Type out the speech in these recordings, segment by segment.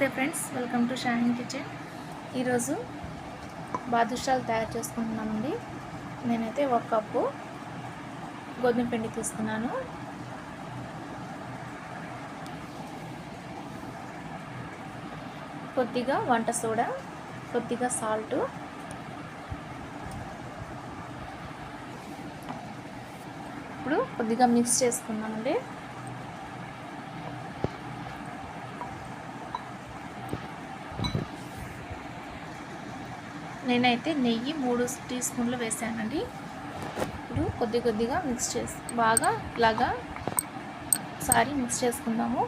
నమస్తే friends welcome to Shahin kitchen. ఈరోజు బాదుషాలు తయారు చేసుకుంటున్నామండి. నేనైతే ఒక కప్పు గోధుమ పిండి తీసుకున్నాను. కొద్దిగా వంట సోడా కొద్దిగా సాల్ట్. ఇప్పుడు కొద్దిగా మిక్స్ చేసుకున్నామండి నేనైతే నెయ్యి మూడు టీ స్పూన్లు వేసానండి. ఇప్పుడు కొద్ది కొద్దిగా మిక్స్ చేసి బాగా ఇలాగా సారీ మిక్స్ చేసుకుందాము.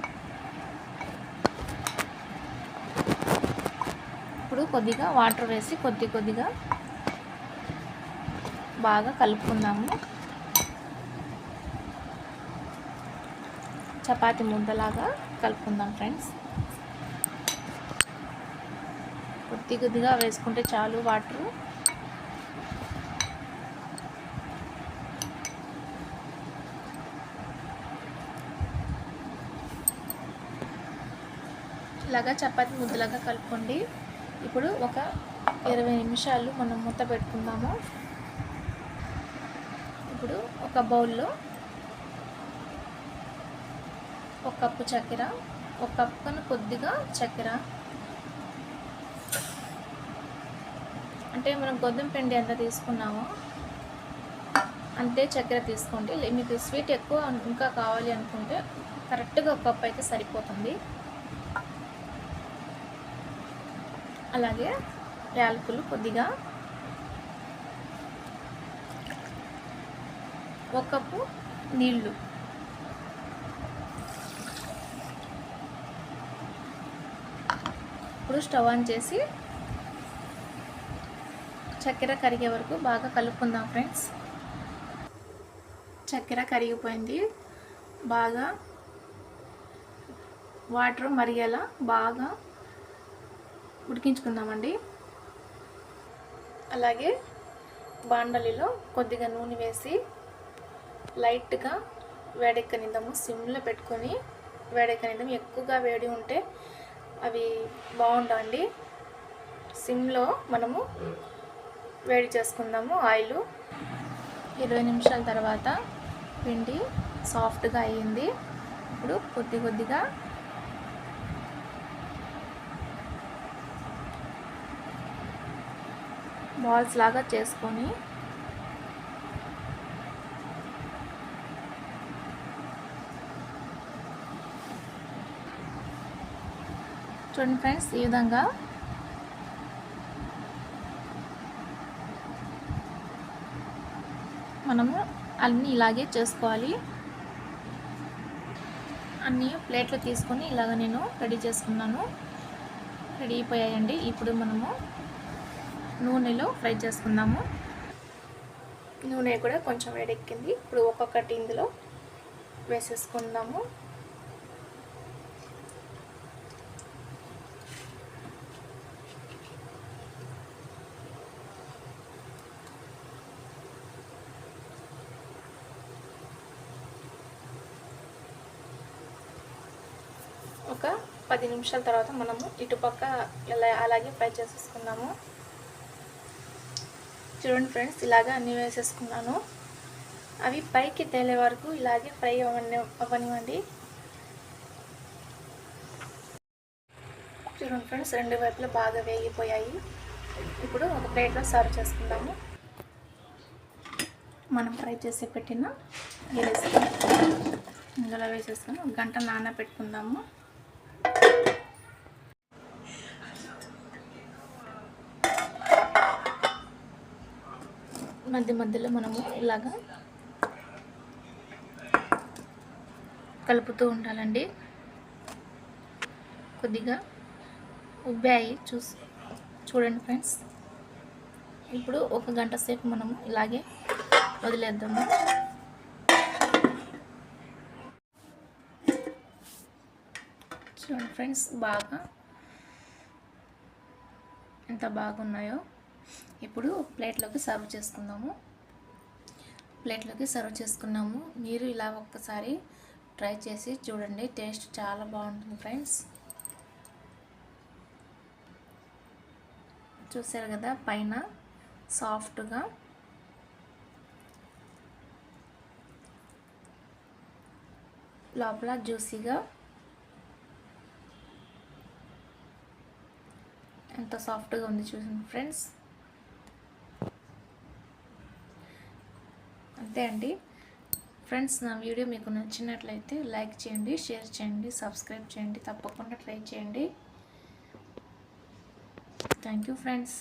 ఇప్పుడు కొద్దిగా వాటర్ వేసి కొద్ది కొద్దిగా బాగా కలుపుకుందాము. చపాతి ముద్దలాగా కలుపుకుందాం ఫ్రెండ్స్ కొద్ది కొద్దిగా వేసుకుంటే చాలు వాటర్. ఇలాగా చపాతి ముద్దలాగా కలుపుకోండి. ఇప్పుడు ఒక ఇరవై నిమిషాలు మనం మూత పెట్టుకుందాము. ఇప్పుడు ఒక బౌల్లో ఒక కప్పు చక్కెర ఒక కప్పు కన్నా కొద్దిగా చక్కెర. అంటే మనం గోధుమ పిండి ఎంత తీసుకున్నామో. అంతే చక్కెర తీసుకోండి. మీకు స్వీట్ ఎక్కువ ఇంకా కావాలి అనుకుంటే కరెక్ట్గా ఒక కప్ అయితే సరిపోతుంది. అలాగే యాలకులు కొద్దిగా. ఒక కప్పు నీళ్ళు ఇప్పుడు స్టవ్ ఆన్ చేసి చక్కెర కరిగే వరకు బాగా కలుపుకుందాం ఫ్రెండ్స్. చక్కెర కరిగిపోయింది. బాగా వాటర్ మరిగేలా బాగా ఉడికించుకుందామండి. అలాగే బాండలిలో కొద్దిగా నూనె వేసి లైట్గా వేడెక్కనిద్దాము. సిమ్లో పెట్టుకొని వేడెక్కనిద్దాం ఎక్కువగా వేడి ఉంటే అవి బాగుండవండి. సిమ్లో మనము వేడి చేసుకుందాము ఆయిల్. ఇరవై నిమిషాల తర్వాత పిండి సాఫ్ట్గా అయ్యింది. ఇప్పుడు కొద్ది కొద్దిగా బాల్స్ లాగా చేసుకొని చూడండి ఫ్రెండ్స్ ఈ విధంగా మనము అన్నీ ఇలాగే చేసుకోవాలి. అన్నీ ప్లేట్లు తీసుకొని ఇలాగ నేను రెడీ చేసుకున్నాను. రెడీ అయిపోయాయండి. ఇప్పుడు మనము నూనెలో ఫ్రై చేసుకుందాము. నూనె కూడా కొంచెం వేడెక్కింది. ఇప్పుడు ఒక్కొక్కటి ఇందులో వేసేసుకుందాము. ఒక పది నిమిషాల తర్వాత మనము ఇటుపక్క ఇలా అలాగే ఫ్రై చేసేసుకుందాము చూడండి ఫ్రెండ్స్ ఇలాగా అన్నీ వేసేసుకున్నాను. అవి పైకి తేలే వరకు ఇలాగే ఫ్రై అవ్వని అవ్వనివ్వండి చూడండి ఫ్రెండ్స్ రెండు వైపులు బాగా వేగిపోయాయి. ఇప్పుడు ఒక ప్లేట్లో సర్వ్ చేసుకుందాము. మనం ఫ్రై చేసి పెట్టిన వేసుకొని ఇందులో వేసేసుకొని ఒక గంట నానబెట్టుకుందాము. మధ్య మధ్యలో మనము ఇలాగా కలుపుతూ ఉండాలండి. కొద్దిగా ఉబ్బాయి చూసి చూడండి ఫ్రెండ్స్. ఇప్పుడు ఒక గంట సేపు మనము ఇలాగే వదిలేద్దాము. చూడండి ఫ్రెండ్స్ బాగా ఎంత బాగున్నాయో. ఇప్పుడు ప్లేట్లోకి సర్వ్ చేసుకుందాము. ప్లేట్లోకి సర్వ్ చేసుకున్నాము. మీరు ఇలా ఒక్కసారి ట్రై చేసి చూడండి. టేస్ట్ చాలా బాగుంటుంది ఫ్రెండ్స్. చూసారు కదా పైన సాఫ్ట్గా లోపల జ్యూసీగా ఎంత సాఫ్ట్గా ఉంది చూసింది ఫ్రెండ్స్. అంతే అండి. ఫ్రెండ్స్ నా వీడియో మీకు నచ్చినట్లయితే లైక్ చేయండి షేర్ చేయండి సబ్స్క్రైబ్ చేయండి తప్పకుండా ట్రై చేయండి. Thank you friends.